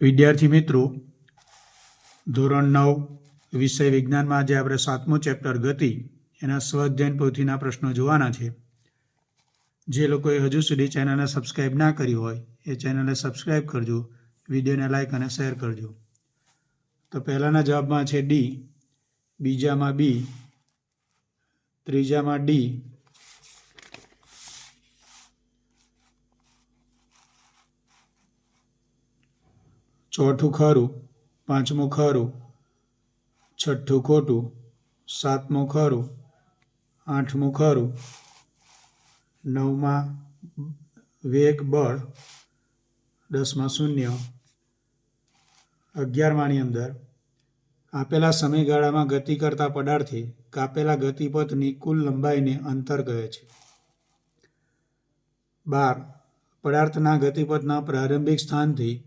વિદ્યાર્થી મિત્રો, ધોરણ નવ, વિષય વિજ્ઞાનમાં આજે આપણે સાતમું ચેપ્ટર ગતિ એના સ્વઅધ્યયન પોથીના પ્રશ્નો જોવાના છે. જે લોકોએ હજુ સુધી ચેનલને સબસ્ક્રાઈબ ના કરી હોય, એ ચેનલને સબસ્ક્રાઈબ કરજો, વિડીયોને લાઇક અને શેર કરજો. તો પહેલાંના જવાબમાં છે ડી, બીજામાં બી, ત્રીજામાં ડી ચોથું ખરું, પાંચમું ખરું, છઠ્ઠું ખોટું, સાતમું ખરું, આઠમું ખરું, નવમાં વેગ બળ, દસમાં શૂન્ય, અગિયારમાની અંદર. આપેલા સમયગાળામાં ગતિ કરતા પદાર્થે કાપેલા ગતિપથની કુલ લંબાઈને અંતર કહે છે. બાર. પદાર્થના ગતિપથના પ્રારંભિક સ્થાનથી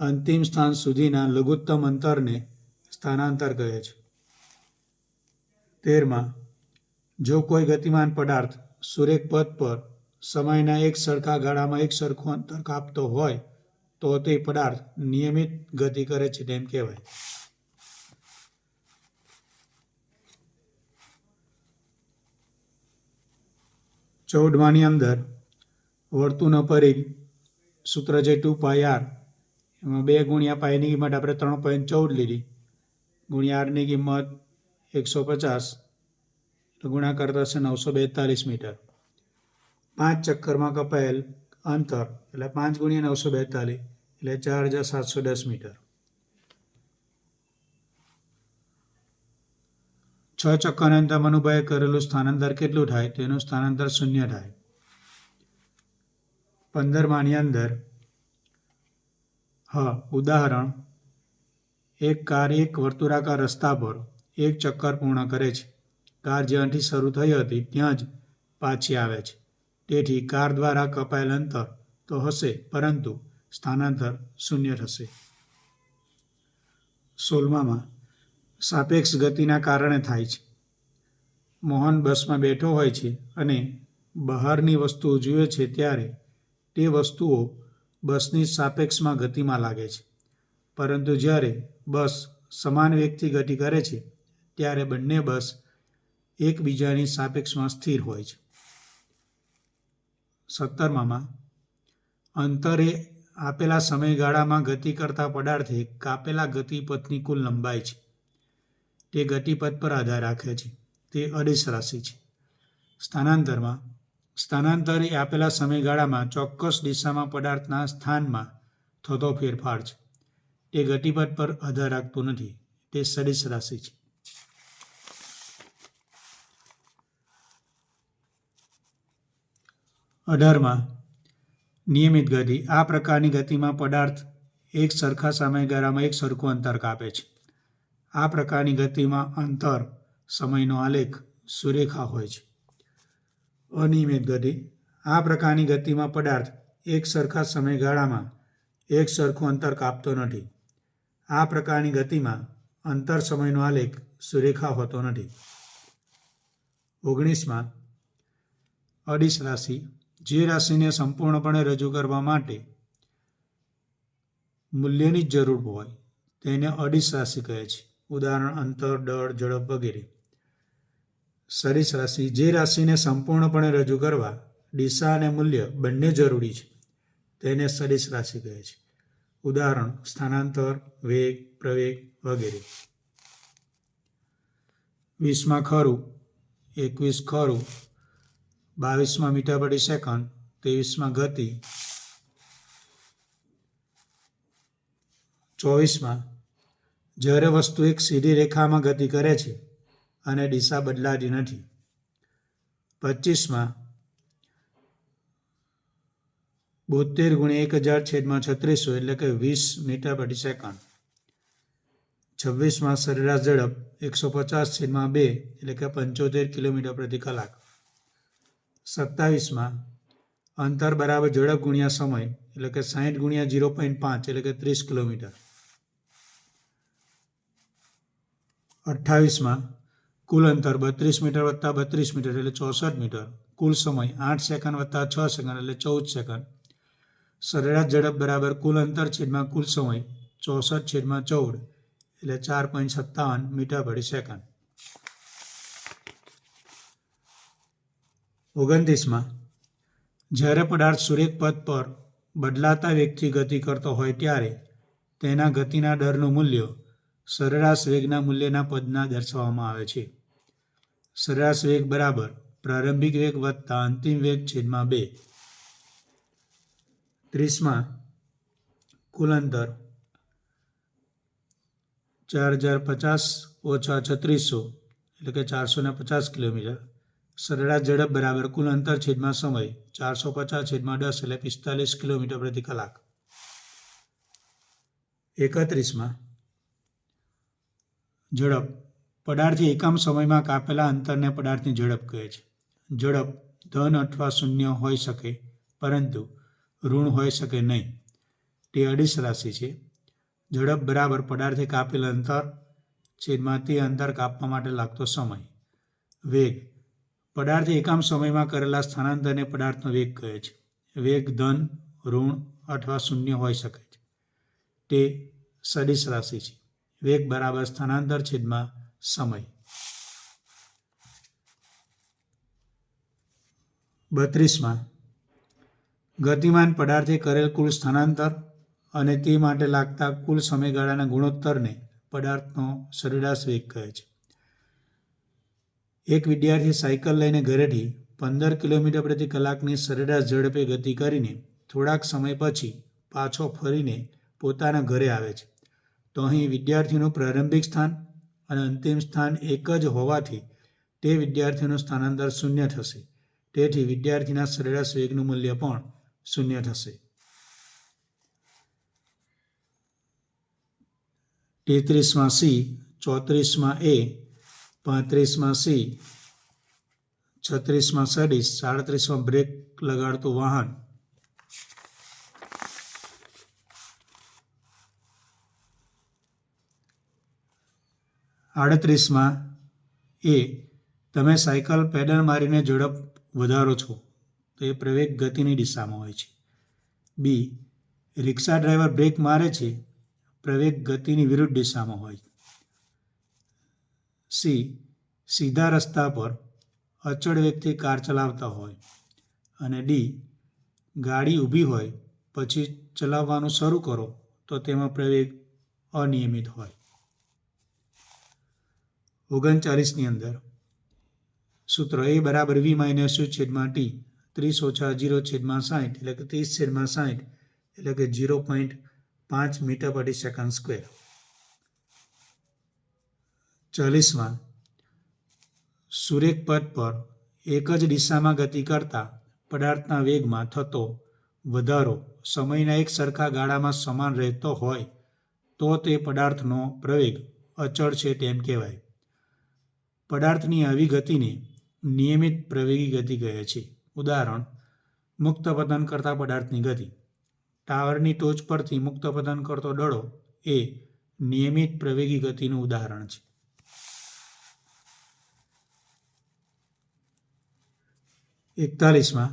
અંતિમ સ્થાન સુધીના લઘુત્તમ અંતરને સ્થાનાંતર કહે છે. તેરમાં, જો કોઈ ગતિમાન પદાર્થ સુરેખ પથ પર સમયના એક સરખા ગાળામાં એક સરખું અંતર કાપતો હોય, તો તે પદાર્થ નિયમિત ગતિ કરે છે તેમ કહેવાય. ચૌદમાની અંદર વર્તુળનો પરિઘ સૂત્ર જે ટુ પાય આર એમાં બે ગુણ્યા પાયની કિંમત આપણે ત્રણ પોઈન્ટ ચૌદ લીધી. ગુણ્યા આરની કિંમત એકસો પચાસ તો ગુણાકાર થશે નવસો બેતાલીસ મીટર. પાંચ ચક્કરમાં કપાયેલ અંતર, એટલે પાંચ ગુણ્યા નવસો બેતાલીસ, એટલે ચાર હજાર સાતસો દસ મીટર. છ ચક્કરના અંતર મનુભાઈએ કરેલું સ્થાનાંતર કેટલું થાય? તેનું સ્થાનાંતર શૂન્ય થાય. પંદરમાની અંદર હા, ઉદાહરણ. એક કાર એક વર્તુળાકાર રસ્તા પર એક ચક્કર પૂર્ણ કરે છે. કાર જ્યાંથી શરૂ થઈ હતી, ત્યાં જ પાછી આવે છે. તેથી કાર દ્વારા કપાયેલ અંતર તો હશે, પરંતુ સ્થાનાંતર શૂન્ય થશે. સોલમામાં સાપેક્ષ ગતિના કારણે થાય છે. મોહન બસમાં બેઠો હોય છે અને બહારની વસ્તુઓ જુએ છે ત્યારે તે વસ્તુઓ બસની સાપેક્ષમાં ગતિમાં લાગે છે. પરંતુ જ્યારે બસ સમાન વેગથી ગતિ કરે છે, ત્યારે બંને બસ એકબીજાની સાપેક્ષમાં સ્થિર હોય છે. સત્તરમામાં, અંતરે આપેલા સમયગાળામાં ગતિ કરતા પદાર્થે કાપેલા ગતિપથની કુલ લંબાઈ છે. તે ગતિપથ પર આધાર રાખે છે. તે અડીસ રાશિ છે. સ્થાનાંતરમાં સ્થાનાંતર એ આપેલા સમયગાળામાં ચોક્કસ દિશામાં પદાર્થના સ્થાનમાં થતો ફેરફાર છે. તે ગતિપથ પર આધાર રાખતું નથી. તે સદિશ રાશિ છે. અઢારમાં, નિયમિત ગતિ. આ પ્રકારની ગતિમાં પદાર્થ એક સરખા સમયગાળામાં એક સરખું અંતર કાપે છે. આ પ્રકારની ગતિમાં અંતર, સમયનો આલેખ, સુરેખા હોય છે. અનિયમિત ગતિ. આ પ્રકારની ગતિમાં પદાર્થ એક સરખા સમયગાળામાં એક સરખું અંતર કાપતો નથી. આ પ્રકારની ગતિમાં અંતર સમયનો આલેખ સુરેખા હોતો નથી. ઓગણીસમાં, અડીશ રાશિ. જે રાશિને સંપૂર્ણપણે રજૂ કરવા માટે મૂલ્યની જ જરૂર હોય, તેને અડીશ રાશિ કહે છે. ઉદાહરણ, અંતર, દળ, ઝડપ વગેરે. સરીસ રાશિ, જે રાશિને સંપૂર્ણપણે રજૂ કરવા દિશા અને મૂલ્ય બંને જરૂરી છે, તેને સરીસ રાશિ કહે છે. ઉદાહરણ, સ્થાનાંતર, વેગ, પ્રવેગ વગેરે. વીસમાં ખરું, એકવીસ ખરું, બાવીસમાં મીટર પ્રતિ સેકન્ડ, ત્રેવીસમાં ગતિ, ચોવીસમાં જ્યારે વસ્તુ એક સીધી રેખામાં ગતિ કરે છે અને દિશા બદલાતી નથી. પચીસમાં, બોતેર ગુણ્યા એક હજાર છેદમાં છત્રીસો એટલે કે વીસ મીટર પ્રતિ સેકન્ડ. છવ્વીસમાં, સરેરાશ ઝડપ એકસો પચાસ છેદમાં બે એટલે કે પંચોતેર કિલોમીટર પ્રતિ કલાક. સત્તાવીસમાં, અંતર બરાબર ઝડપ ગુણ્યા સમય એટલે કે સાહીઠ ગુણ્યા ઝીરો પોઈન્ટ પાંચ એટલે કે ત્રીસ કિલોમીટર. અઠ્ઠાવીસમાં કુલ અંતર બત્રીસ મીટર વત્તા બત્રીસ મીટર એટલે ચોસઠ મીટર. કુલ સમય આઠ સેકન્ડ વત્તા છ સેકન્ડ એટલે ચૌદ સેકન્ડ. સરેરાશ ઝડપ બરાબર કુલ અંતર છેદમાં કુલ સમય ચોસઠ છેદમાં ચૌદ એટલે ચાર પોઈન્ટ સત્તાવન મીટર પ્રતિ સેકન્ડ. ઓગણત્રીસમાં જ્યારે પદાર્થ સુરેખ પથ પર બદલાતા વેગથી ગતિ કરતો હોય ત્યારે તેના ગતિના દરનું મૂલ્ય સરેરાશ વેગના મૂલ્યના પદના દર્શાવવામાં આવે છે. સરેરાશ વેગ બરાબર, પ્રારંભિક વેગ વત્તા અંતિમ વેગ છેદમાં બે. ત્રીસમાં કુલ અંતર ચાર હજાર પચાસ ઓછા છત્રીસો, એટલે કે ચારસો ને પચાસ કિલોમીટર. સરેરાશ ઝડપ બરાબર કુલ અંતર છેદમાં સમય, ચારસો પચાસ છેદમાં દસ, એટલે પિસ્તાલીસ કિલોમીટર પ્રતિ કલાક. એકત્રીસમાં ઝડપ. પદાર્થથી એકમ સમયમાં કાપેલા અંતરને પદાર્થની ઝડપ કહે છે. ઝડપ ધન અથવા શૂન્ય હોઈ શકે, પરંતુ ઋણ હોઈ શકે નહીં. તે અડીસ રાશિ છે. ઝડપ બરાબર પદાર્થે કાપેલ અંતર છેદમાં તે અંતર કાપવા માટે લાગતો સમય. વેગ પદાર્થે એકામ સમયમાં કરેલા સ્થાનાંતરને પદાર્થનો વેગ કહે છે. વેગ ધન, ઋણ અથવા શૂન્ય હોઈ શકે છે. તે સદિશ રાશિ છે. વેગ બરાબર સ્થાનાંતર છેદમાં સમય. બત્રીસમાં, ગતિમાન પદાર્થે કરેલ કુલ સ્થાનાંતર અને તે માટે લાગતા કુલ સમયગાળાના ગુણોત્તરને પદાર્થનો સરેરાશ વેગ કહે છે. એક વિદ્યાર્થી સાયકલ લઈને ઘરેથી પંદર કિલોમીટર પ્રતિ કલાકની સરેરાશ ઝડપે ગતિ કરીને થોડાક સમય પછી પાછો ફરીને પોતાના ઘરે આવે છે. તો અહીં વિદ્યાર્થીનું પ્રારંભિક સ્થાન અને અંતિમ સ્થાન એક જ હોવાથી તે વિદ્યાર્થીનું સ્થાનાંતર શૂન્ય થશે. તેથી વિદ્યાર્થીના સરેરાશ વેગનું મૂલ્ય પણ શૂન્ય થશે. તેત્રીસમાં સી, ચોત્રીસમાં એ, પાંત્રીસમાં સી, છત્રીસમાં સડીસ સાડત્રીસમાં બ્રેક લગાડતું વાહન આડત્રીસમાં એ તમે સાયકલ પેડલ મારીને ઝડપ વધારો છો, તો એ પ્રવેગ ગતિની દિશામાં હોય છે. બી, રિક્ષા ડ્રાઈવર બ્રેક મારે છે, પ્રવેગ ગતિની વિરુદ્ધ દિશામાં હોય. સી, સીધા રસ્તા પર અચળ વ્યક્તિ કાર ચલાવતા હોય. અને ડી, ગાડી ઊભી હોય, પછી ચલાવવાનું શરૂ કરો, તો તેમાં પ્રવેગ અનિયમિત હોય. ઓગણચાલીસની અંદર. સૂત્ર એ બરાબર વી માઇનસ યુ છેદમાં ટી, ત્રીસ ઓછા જીરો છેદમાં સાઠ એટલે કે ત્રીસ છેદમાં સાઠ એટલે કે જીરો પોઈન્ટ પાંચ મીટર પ્રતિ સેકન્ડ સ્ક્વેર. ચાલીસમાં, સુરેખ પથ પર એક જ દિશામાં ગતિ કરતા પદાર્થના વેગમાં થતો વધારો સમયના એક સરખા ગાળામાં સમાન રહેતો હોય તો તે પદાર્થનો પ્રવેગ અચળ છે તેમ કહેવાય. પદાર્થની આવી ગતિને નિયમિત પ્રવેગી ગતિ કહે છે. ઉદાહરણ મુક્ત પતન કરતા પદાર્થની ગતિ. ટાવરની ટોચ પરથી મુક્ત પતન કરતો દડો એ નિયમિત પ્રવેગી ગતિનું ઉદાહરણ છે. એકતાલીસમાં,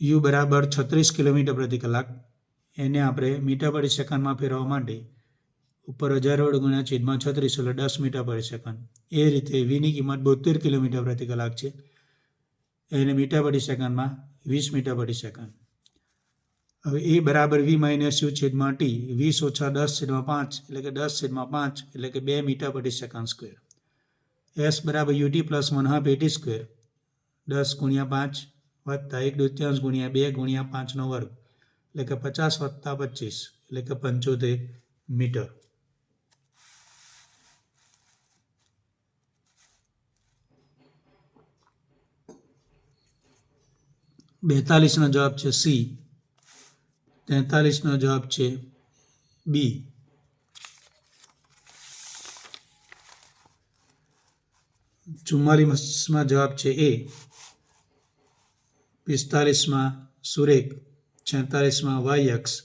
યુ બરાબર છત્રીસ કિલોમીટર પ્રતિ કલાક. એને આપણે મીટર પ્રતિ સેકન્ડમાં ફેરવવા માટે ઉપર હજાર વડ ગુણ્યા છેદમાં છત્રીસ, એટલે દસ મીટર પર સેકન્ડ એ રીતે વીની કિંમત બોતેર કિલોમીટર પ્રતિ કલાક છે. એને મીટર પ્રતિ સેકન્ડમાં વીસ મીટર પ્રતિ સેકન્ડ હવે એ બરાબર વી માઇનસ યુ છેદમાં ટી વીસ ઓછા દસ છેદમાં પાંચ, એટલે કે દસ છેદમાં પાંચ, એટલે કે બે મીટર પ્રતિ સેકન્ડ સ્ક્વેર એસ બરાબર u t plus one half a t square દસ ગુણ્યા પાંચ વત્તા એક દૃત્યાંશ ગુણ્યા બે ગુણ્યા પાંચનો વર્ગ, એટલે કે પચાસ વત્તા પચીસ, એટલે કે પંચોતેર મીટર. બેતાલીસનો જવાબ છે સી. તેતાલીસનો જવાબ છે બી. ચુમ્માલીસમાં જવાબ છે એ. પિસ્તાલીસમાં સુરેખ, છેતાલીસમાં વાય અક્ષ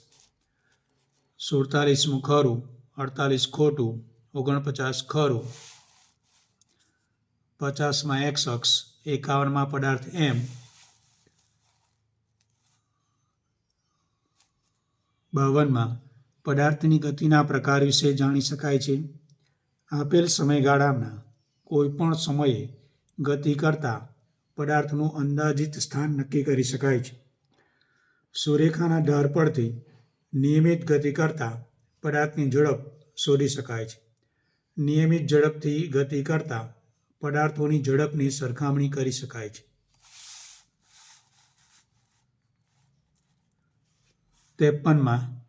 સુડતાલીસમું ખરું, અડતાલીસ ખોટું, ઓગણપચાસ ખરું. પચાસમાં એક્સ અક્ષ, એકાવનમાં પદાર્થ એમ. બાવનમાં પદાર્થની ગતિના પ્રકાર વિશે જાણી શકાય છે. આપેલ સમયગાળાના કોઈપણ સમયે ગતિ કરતાં પદાર્થનું અંદાજિત સ્થાન નક્કી કરી શકાય છે. સુરેખાના ધાર પરથી નિયમિત ગતિ કરતાં પદાર્થની ઝડપ શોધી શકાય છે. નિયમિત ઝડપથી ગતિ કરતાં પદાર્થોની ઝડપની સરખામણી કરી શકાય છે. ત્રેપનમાં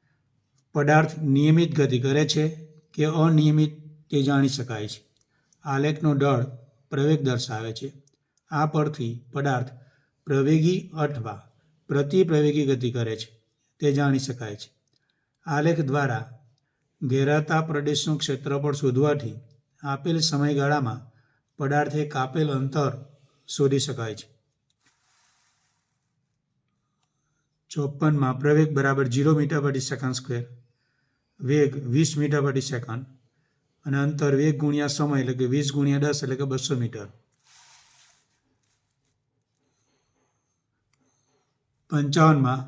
પદાર્થ નિયમિત ગતિ કરે છે કે અનિયમિત તે જાણી શકાય છે. આલેખનો દળ પ્રવેગ દર્શાવે છે. આ પરથી પદાર્થ પ્રવેગી અથવા પ્રતિપ્રવેગી ગતિ કરે છે. તે જાણી શકાય છે. આલેખ દ્વારા ઘેરાતા પ્રદેશનું ક્ષેત્રફળ શોધવાથી આપેલ સમયગાળામાં પદાર્થે કાપેલ અંતર શોધી શકાય છે. ચોપનમાં પ્રવેગ બરાબર જીરો મીટર પ્રતિ સેકન્ડ સ્ક્વેર વેગ વીસ મીટર પ્રતિ સેકન્ડ અને અંતર વેગ ગુણ્યા સમય એટલે કે વીસ ગુણ્યા દસ એટલે કે બસો મીટર. પંચાવનમાં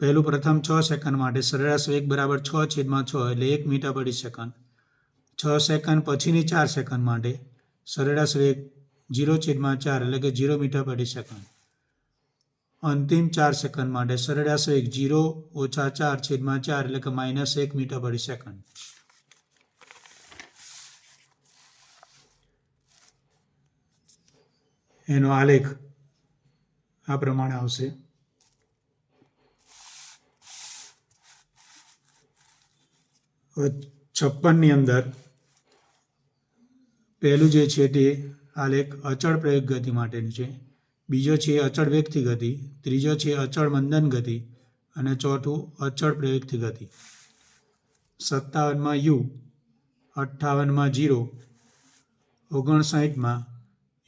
પહેલું પ્રથમ છ સેકન્ડ માટે સરેરાશ વેગ બરાબર છ છેદમાં છ એટલે એક મીટર પ્રતિ સેકન્ડ છ સેકન્ડ પછીની ચાર સેકન્ડ માટે સરેરાશ વેગ જીરો છેદમાં ચાર એટલે કે જીરો મીટર પ્રતિ સેકન્ડ અંતિમ ચાર સેકન્ડ માટે સરેરાશ વેગ જીરો, ઓછા ચાર છેદમાં ચાર એટલે કે માઇનસ એક મીટર પર સેકન્ડ. એનો આલેખ આ પ્રમાણે આવશે. છપ્પનની અંદર પહેલું જે છે તે આલેખ અચળ પ્રયોગ ગતિ માટેનું છે. બીજો છે અચળ વેગથી ગતિ, ત્રીજો છે અચળ મંદન ગતિ અને ચોથું અચળ પ્રયોગથી ગતિ. સત્તાવનમાં યુ, અઠ્ઠાવનમાં જીરો, ઓગણસાઠમાં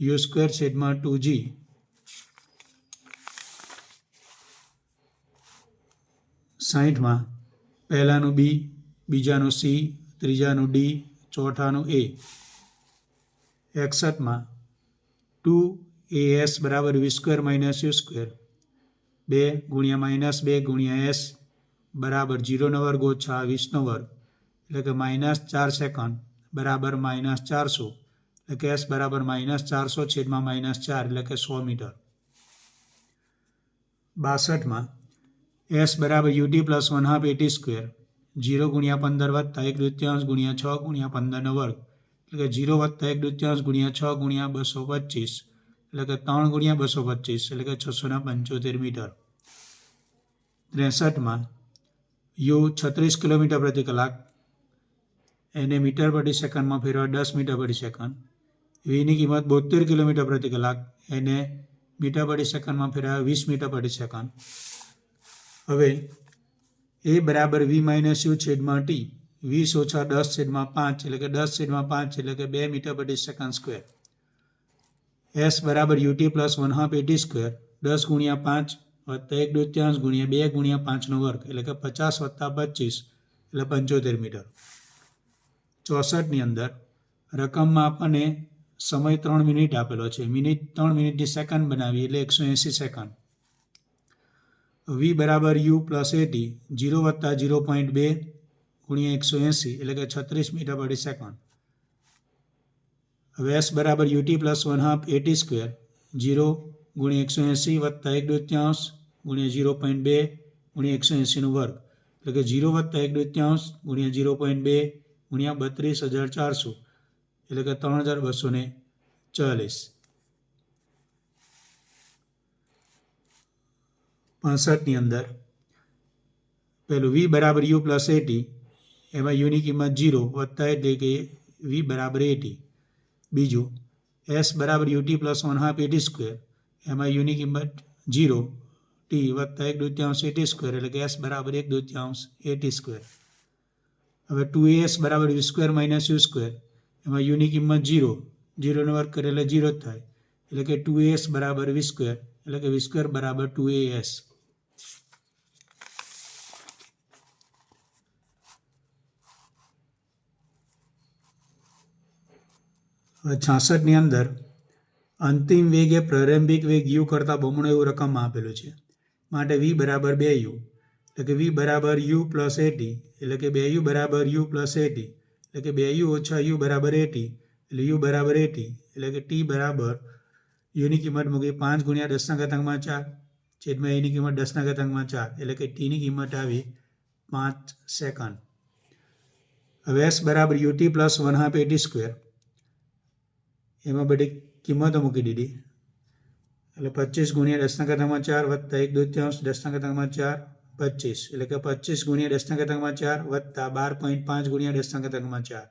યુ સ્ક્વેર છેદમાં ટુ જી. સાહીઠમાં પહેલાંનું બી, બીજાનું સી, ત્રીજાનું ડી, ચોથાનું એ. એકસઠમાં ટુ એ એસ બરાબર v square minus u square બે ગુણ્યા માઇનસ બે ગુણ્યા એસ બરાબર જીરોનો વર્ગ ઓછા વીસનો વર્ગ. એટલે કે માઇનસ ચાર સેકન્ડ બરાબર માઇનસ ચારસો. એટલે કે એસ બરાબર માઇનસ ચારસો છેદમાં માઇનસ ચાર એટલે કે સો મીટર. બાસઠમાં એસ બરાબર u t plus one half a t square zero ગુણ્યા પંદર વત્તા એક દૃત્યાંશ ગુણ્યા છ ગુણ્યા પંદરનો વર્ગ. એટલે કે જીરો વત્તા એક દૃત્યાંશ ગુણ્યા છ ગુણ્યા બસો પચીસ. એટલે કે ત્રણ ગુણ્યા બસો પચીસ, એટલે કે છસો ને પંચોતેર મીટર. ત્રેસઠમાં યુ છત્રીસ કિલોમીટર પ્રતિ કલાક. એને મીટર પ્રતિ સેકન્ડમાં ફેરવા દસ મીટર પ્રતિ સેકન્ડ. વીની કિંમત બોતેર કિલોમીટર પ્રતિ કલાક. એને મીટર પ્રતિ સેકન્ડમાં ફેરવા વીસ મીટર પ્રતિ સેકન્ડ. હવે એ બરાબર વી માઇનસ યુ છેદમાં ટી. વીસ ઓછા દસ છેદમાં પાંચ, એટલે કે દસ છેદમાં પાંચ, એટલે કે બે મીટર પ્રતિ સેકન્ડ સ્ક્વેર. એસ બરાબર u t plus one half a t square, દસ ગુણ્યા પાંચ, વત્તા એક દૃત્યાંશ ગુણ્યા બે ગુણ્યા પાંચનો વર્ગ, એટલે કે પચાસ વત્તા પચીસ, એટલે પંચોતેર મીટર. ચોસઠની અંદર રકમમાં આપણને સમય ત્રણ મિનિટ આપેલો છે. મિનિટ ત્રણ મિનિટની સેકન્ડ બનાવી, એટલે એકસો એંસી સેકન્ડ. વી બરાબર u plus a t, zero વત્તા જીરો પોઈન્ટ બે ગુણ્યા એકસો એંસી, એટલે કે છત્રીસ મીટર પ્રતિ સેકન્ડ. હવે એસ બરાબર u t plus one half a t square zero ગુણ્યા એકસો એંસી વત્તા એક દૃત્યાંશ ગુણ્યા જીરો પોઈન્ટ બે ગુણ્યા એકસો એંસીનો વર્ગ. એટલે કે જીરો વત્તા એક દૃત્યાંશ ગુણ્યા જીરો પોઈન્ટ બે ગુણ્યા બત્રીસ હજાર ચારસો. એટલે કે ત્રણ હજાર બસો ને ચાલીસ. પાસઠની અંદર પેલું વી બરાબર યુ પ્લસ એટી એમાં યુની કિંમત જીરો વત્તા એટલે કે વી બરાબર એટી બીજું એસ બરાબર u t plus one half a t square એમાં યુની કિંમત જીરો ટી વત્તા એક દૃત્યાંશ એટી સ્ક્વેર એટલે કે એસ બરાબર એક દૃત્યાંશ એટી સ્ક્વેર હવે ટુ એસ બરાબર u square minus u square એમાં યુની કિંમત જીરો જીરોનો વર્ગ કરે એટલે જીરો જ થાય. એટલે કે ટુ એસ બરાબર વી સ્ક્વેર એટલે કે વી સ્ક્વેર બરાબર ટુ એ એસ છાસઠની અંદર અંતિમ વેગ એ પ્રારંભિક વેગ યુ કરતાં બમણો એવું રકમ આપેલું છે. માટે વી બરાબર બે યુ. એટલે કે વી બરાબર યુ પ્લસ એટી. એટલે કે બે યુ બરાબર યુ પ્લસ એટી. એટલે કે બે યુ ઓછા યુ બરાબર એટી. એટલે યુ બરાબર એટી. એટલે કે ટી બરાબર યુની કિંમત મૂકી પાંચ ગુણ્યા દસના ઘાતાંકમાં ચાર. છેદમાં એની કિંમત દસના ઘાતાંકમાં ચાર. એટલે કે ટીની કિંમત આવી પાંચ સેકન્ડ. હવે એસ બરાબર u t plus one half a t square. એમાં બધી કિંમતો મૂકી દીધી. એટલે પચીસ ગુણ્યા દસના ઘાતાંકમાં ચાર વત્તા એક દૂત્યાંશ દસના ઘાતાંકમાં ચાર પચીસ. એટલે કે પચીસ ગુણ્યા દસના ઘાતાંકમાં ચાર વત્તા બાર પોઈન્ટ પાંચ ગુણ્યા દસના ઘાતાંકમાં ચાર.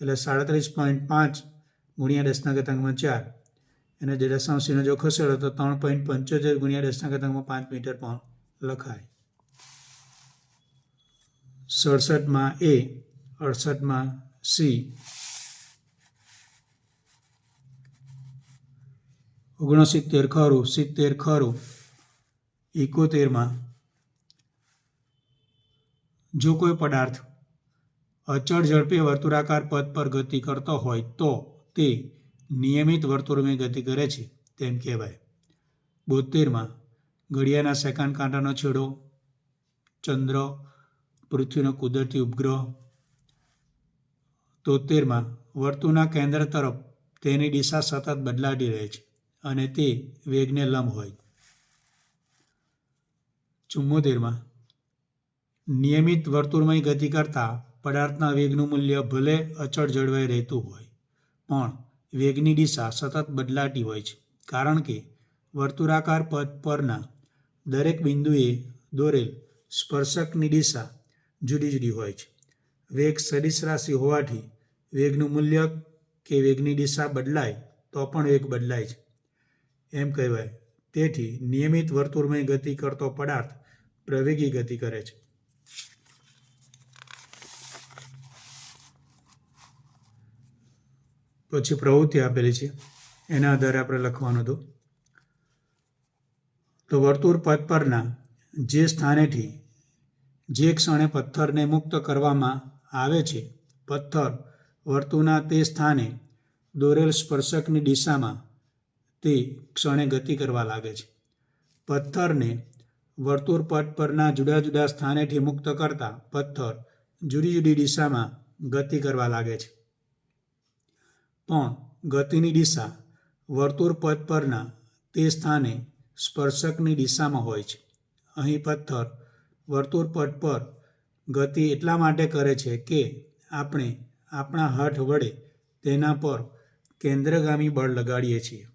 એટલે સાડત્રીસ પોઈન્ટ પાંચ ગુણ્યા દસના ઘાતાંકમાં ચાર. અને જે દશાંશીનો જો ખસેડો તો ત્રણ પોઈન્ટ પંચોતેર ગુણ્યા દસના ઘાતાંકમાં પાંચ મીટર પણ લખાય. સડસઠમાં એ, અડસઠમાં સી ઓગણસિત્તેર ખરું, સિત્તેર ખરું એકોતેરમાં જો કોઈ પદાર્થ અચળ ઝડપે વર્તુળાકાર પથ પર ગતિ કરતો હોય તો તે નિયમિત વર્તુળમાં ગતિ કરે છે, તેમ કહેવાય. બોતેરમાં ઘડિયાળના સેકન્ડ કાંટાનો છેડો, ચંદ્ર, પૃથ્વીનો કુદરતી ઉપગ્રહ. તોતેરમાં વર્તુળના કેન્દ્ર તરફ તેની દિશા સતત બદલાતી રહે છે. અને તે વેગને લંબ હોય. ચુમ્મોતેરમાં નિયમિત વર્તુળમય ગતિ કરતા પદાર્થના વેગનું મૂલ્ય ભલે અચળ જળવાઈ રહેતું હોય, પણ વેગની દિશા સતત બદલાતી હોય છે. કારણ કે વર્તુળાકાર પથ પરના દરેક બિંદુએ દોરેલ સ્પર્શકની દિશા જુદી જુદી હોય છે. વેગ સદિશ રાશિ હોવાથી વેગનું મૂલ્ય કે વેગની દિશા બદલાય તો પણ વેગ બદલાય છે. એમ કહેવાય. તેથી નિયમિત વર્તુળમય ગતિ કરતો પદાર્થ પ્રવેગી ગતિ કરે છે. પછી પ્રવૃત્તિ આપેલી છે. એના આધારે આપણે લખવાનું હતું. તો વર્તુળ પથ પરના જે સ્થાનેથી જે ક્ષણે પથ્થરને મુક્ત કરવામાં આવે છે, પથ્થર વર્તુળના તે સ્થાને દોરેલ સ્પર્શકની દિશામાં તે ક્ષણે ગતિ કરવા લાગે છે. પથ્થરને વર્તુળ પથ પરના જુદા જુદા સ્થાનેથી મુક્ત કરતા પથ્થર જુદી જુદી દિશામાં ગતિ કરવા લાગે છે. પણ ગતિની દિશા વર્તુળ પથ પરના તે સ્થાને સ્પર્શકની દિશામાં હોય છે. અહીં પથ્થર વર્તુળ પથ પર ગતિ એટલા માટે કરે છે કે આપણે આપણા હાથ વડે તેના પર કેન્દ્રગામી બળ લગાડીએ છીએ.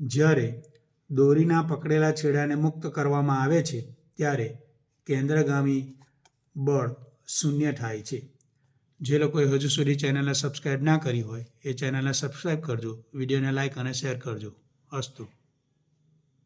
જ્યારે દોરીના પકડેલા છેડાને મુક્ત કરવામાં આવે છે, ત્યારે કેન્દ્રગામી બળ શૂન્ય થાય છે. જે લોકોએ હજુ સુધી ચેનલને સબસ્ક્રાઈબ ના કરી હોય, એ ચેનલને સબસ્ક્રાઈબ કરજો, વિડીયોને લાઈક અને શેર કરજો. અસ્તુ.